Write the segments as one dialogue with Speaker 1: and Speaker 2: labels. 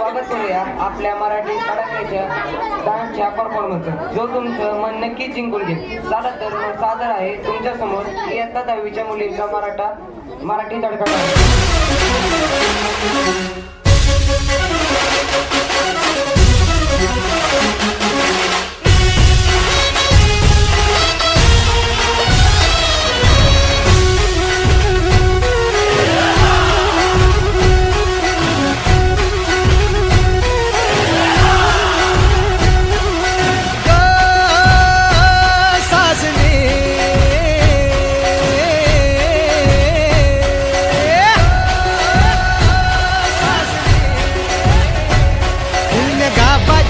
Speaker 1: स्वागत करूया आपल्या मराठी तडाख्याच्या डान्सच्या परफॉर्मन्स जो तुमचं मन नक्की जिंकून घेईल. चला तर मग सादर आहे तुमच्यासमोर. इयत्ता दहावीच्या मुलींचा मराठा मराठी तडका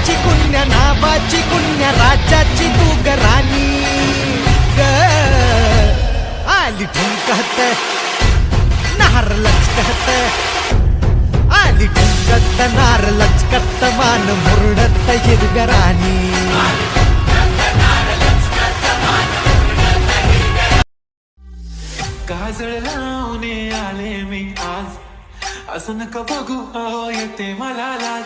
Speaker 2: नावाची कुण्या नावाची कुण्या राजाची तू ग राणी. ग आली ठुमकत नार लचकत. आली ठुमकत नार लचकत मान मुरडत हिरगराणी
Speaker 3: काजळ लावणे आले मी आज. असं नका बघू हो, येते मला लाज.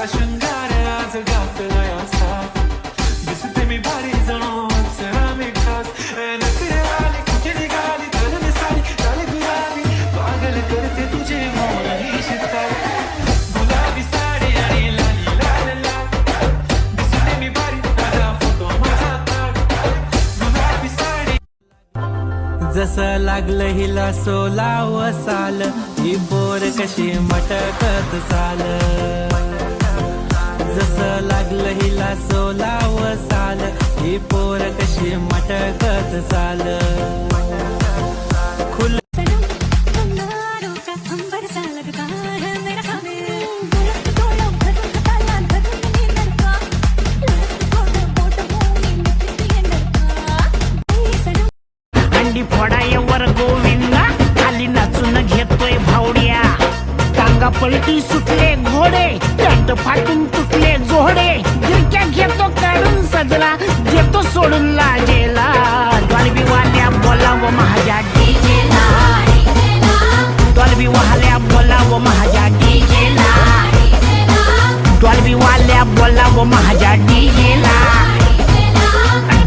Speaker 3: केला शृंगार आज घातला असा दिसते मी भारी जणू अप्सरा मी खास नखरे कुठे निघाली सारी गुलाबी पागल करते तुझे मोर ही शितारी गुलाबी साडी आणि लाली लाल लाल दिसते मी भारी माझा फोटो माझा ताट गुलाबी साडी
Speaker 4: जसं लागलं हिला सोलाव साल ही पोर कशी मटकत चाल लागलं हिला सोलाव साल. ही पोर कशी मटकत चाल. खुल
Speaker 5: फोडायवर गोविंदा. खाली नाचून घेतोय भावड्या. टांगा पलटी सुट सोडून लाजेला डॉल्बी वाल्या बोलाव महाजा डीजेला डॉल्बी वाल्या बोलाव महाजा डीजेला डॉल्बी वाल्या बोलाव महाजा डीजेला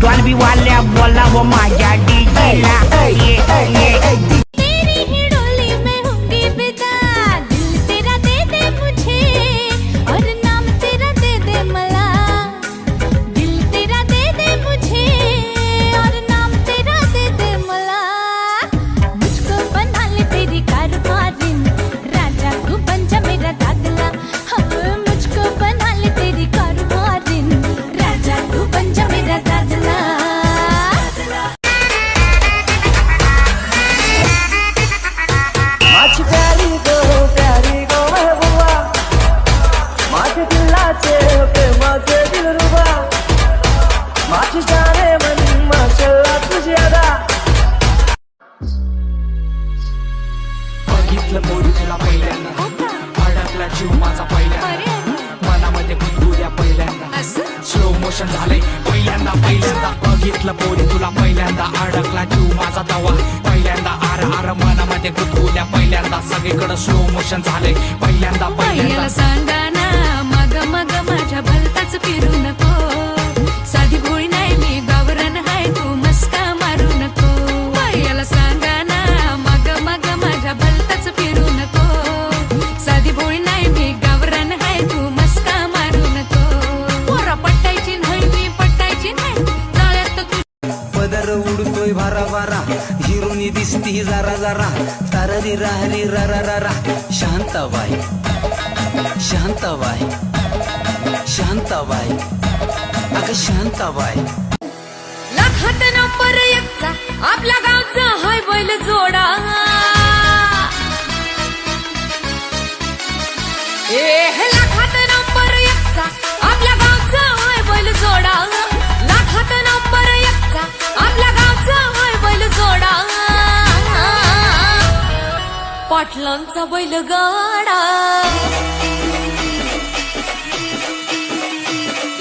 Speaker 5: डॉल्बी वाल्या बोलाव माझ्या डीजेला
Speaker 6: माझी
Speaker 7: प्यारी गो प्यारी गो महबूबा माझे दिलाचे प्रेमाचे दिलरुबा माझी जाने मन माशल्ला तुझी अदा।
Speaker 3: बघितलं पोरी तुला पहिल्यांदा. अडकला जीव माझा पहिल्यांदा. मनामध्ये गुदगुल्या पहिल्यांदा. स्लो मोशन झालंय पहिल्यांदा पहिल्यांदा. बघितलं पोरी तुला पहिल्यांदा. अडकला जीव माझा तवा. सगळीकडे स्लो मोशन झालंय. पहिल्यांदा पहिल्यांदा.
Speaker 6: याला सांगा ना मग मग माझ्या भलताच फिरू नको. साधी भोळी नाही मी गावरान हाय तू मस्का मारू नको. याला सांगा ना मग मग माझ्या भलताच फिरू नको. साधी भोळी नाही मी गावरान हाय तू मस्का मारू नको. पोरा पटायची नाही मी पटायची नाही. जाळ्यात तू
Speaker 7: पदर उडतोय भारा भारा हिरोनी दिसती जरा जरा. ताररी राहरी रा रा रा रा. शांताबाई. शांताबाई. शांताबाई. अगं शांताबाई.
Speaker 6: लाखात नंबर एकचा आपल्या गावचा हाय बैल जोडा. पाटलांचा बैलगाडा.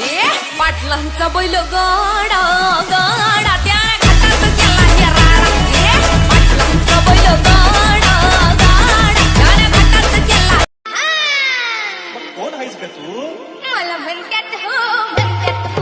Speaker 6: ए पाटलांचा बैलगाडा गाडा त्या घाटात गेला हेराडा ए पाटलांचा बैलगाडा गाडा त्या घाटात गेला. कोण आहेस का तू? मला म्हणतात
Speaker 2: हो
Speaker 5: म्हणतात हो.